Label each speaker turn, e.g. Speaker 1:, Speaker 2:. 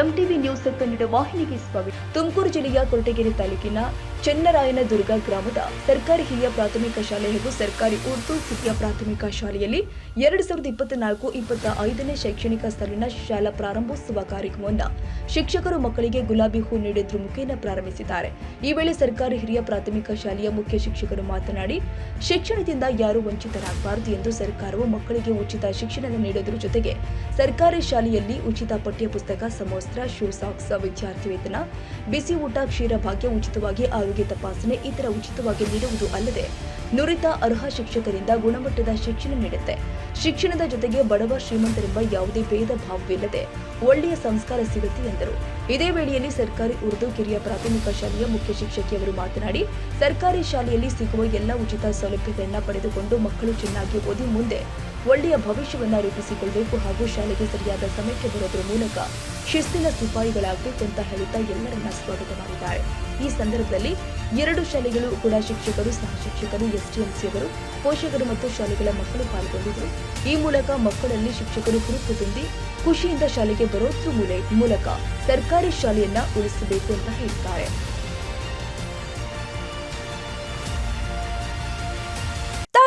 Speaker 1: MTV news Kannada ವಾಹಿನಿಗೆ ಸ್ವಾಗತ. ತುಮಕೂರು ಜಿಲ್ಲೆಯ ಕೊರಟಗೆರೆ ತಾಲೂಕಿನ ಚೆನ್ನರಾಯನದುರ್ಗ ಗ್ರಾಮದ ಸರ್ಕಾರಿ ಹಿರಿಯ ಪ್ರಾಥಮಿಕ ಶಾಲೆ ಹಾಗೂ ಸರ್ಕಾರಿ ಉರ್ದು ಹಿರಿಯ ಪ್ರಾಥಮಿಕ ಶಾಲೆಯಲ್ಲಿ ಎರಡು ಸಾವಿರದ ಇಪ್ಪತ್ನಾಲ್ಕು ಇಪ್ಪತ್ತ ಐದನೇ ಶೈಕ್ಷಣಿಕ ಸಾಲಿನ ಶಾಲಾ ಪ್ರಾರಂಭೋತ್ಸವ ಕಾರ್ಯಕ್ರಮವನ್ನು ಶಿಕ್ಷಕರು ಮಕ್ಕಳಿಗೆ ಗುಲಾಬಿ ಹೂ ನೀಡಿದ್ರ ಮುಖೇನ ಪ್ರಾರಂಭಿಸಿದ್ದಾರೆ. ಈ ವೇಳೆ ಸರ್ಕಾರಿ ಹಿರಿಯ ಪ್ರಾಥಮಿಕ ಶಾಲೆಯ ಮುಖ್ಯ ಶಿಕ್ಷಕರು ಮಾತನಾಡಿ, ಶಿಕ್ಷಣದಿಂದ ಯಾರೂ ವಂಚಿತರಾಗಬಾರದು ಎಂದು ಸರ್ಕಾರವು ಮಕ್ಕಳಿಗೆ ಉಚಿತ ಶಿಕ್ಷಣ ನೀಡುವುದರ ಜೊತೆಗೆ ಸರ್ಕಾರಿ ಶಾಲೆಯಲ್ಲಿ ಉಚಿತ ಪಠ್ಯ ಪುಸ್ತಕ ಸಮವಸ್ತ್ರ ಶೂ ಸಾಕ್ಸ್ ವಿದ್ಯಾರ್ಥಿ ವೇತನ ಬಿಸಿ ಊಟ, ಕ್ಷೀರ ಭಾಗ್ಯ ಉಚಿತವಾಗಿ ಆರೋಗ್ಯ ತಪಾಸಣೆ ಇತರ ಉಚಿತವಾಗಿ ನೀಡುವುದು ಅಲ್ಲದೆ ನುರಿತ ಅರ್ಹ ಶಿಕ್ಷಕರಿಂದ ಗುಣಮಟ್ಟದ ಶಿಕ್ಷಣ ನೀಡುತ್ತೆ. ಶಿಕ್ಷಣದ ಜೊತೆಗೆ ಬಡವ ಶ್ರೀಮಂತರೆಂಬ ಯಾವುದೇ ಭೇದ ಭಾವವಿಲ್ಲದೆ ಒಳ್ಳೆಯ ಸಂಸ್ಕಾರ ಸಿಗುತ್ತೆ ಎಂದರು. ಇದೇ ವೇಳೆಯಲ್ಲಿ ಸರ್ಕಾರಿ ಉರ್ದು ಕಿರಿಯ ಪ್ರಾಥಮಿಕ ಶಾಲೆಯ ಮುಖ್ಯ ಶಿಕ್ಷಕಿಯವರು ಮಾತನಾಡಿ, ಸರ್ಕಾರಿ ಶಾಲೆಯಲ್ಲಿ ಸಿಗುವ ಎಲ್ಲ ಉಚಿತ ಸೌಲಭ್ಯಗಳನ್ನ ಪಡೆದುಕೊಂಡು ಮಕ್ಕಳು ಚೆನ್ನಾಗಿ ಓದಿ ಮುಂದೆ ಒಳ್ಳೆಯ ಭವಿಷ್ಯವನ್ನ ರೂಪಿಸಿಕೊಳ್ಳಬೇಕು ಹಾಗೂ ಶಾಲೆಗೆ ಸರಿಯಾದ ಸಮಯಕ್ಕೆ ಬರೋದ್ರ ಮೂಲಕ ಶಿಸ್ತಿನ ಸಿಪಾಯಿಗಳಾಗಬೇಕು ಅಂತ ಹೇಳುತ್ತಾ ಎಲ್ಲರನ್ನ ಸ್ವಾಗತ ಮಾಡಿದ್ದಾರೆ ಈ ಸಂದರ್ಭದಲ್ಲಿ ಎರಡು ಶಾಲೆಗಳು ಕೂಡ ಶಿಕ್ಷಕರು, ಸಹ ಶಿಕ್ಷಕರು ಎಸ್ಟಿಎಂಸಿಯವರು ಪೋಷಕರು ಮತ್ತು ಶಾಲೆಗಳ ಮಕ್ಕಳು ಪಾಲ್ಗೊಂಡಿದ್ದರು ಈ ಮೂಲಕ ಮಕ್ಕಳಲ್ಲಿ ಶಿಕ್ಷಕರು ಹುರುಪು ತುಂಬಿ ಖುಷಿಯಿಂದ ಶಾಲೆಗೆ ಬರೋದ್ರ ಮೂಲ- ಮೂಲಕ ಸರ್ಕಾರಿ ಶಾಲೆಯನ್ನ ಉಳಿಸಬೇಕು ಅಂತ ಹೇಳಿದ್ದಾರೆ.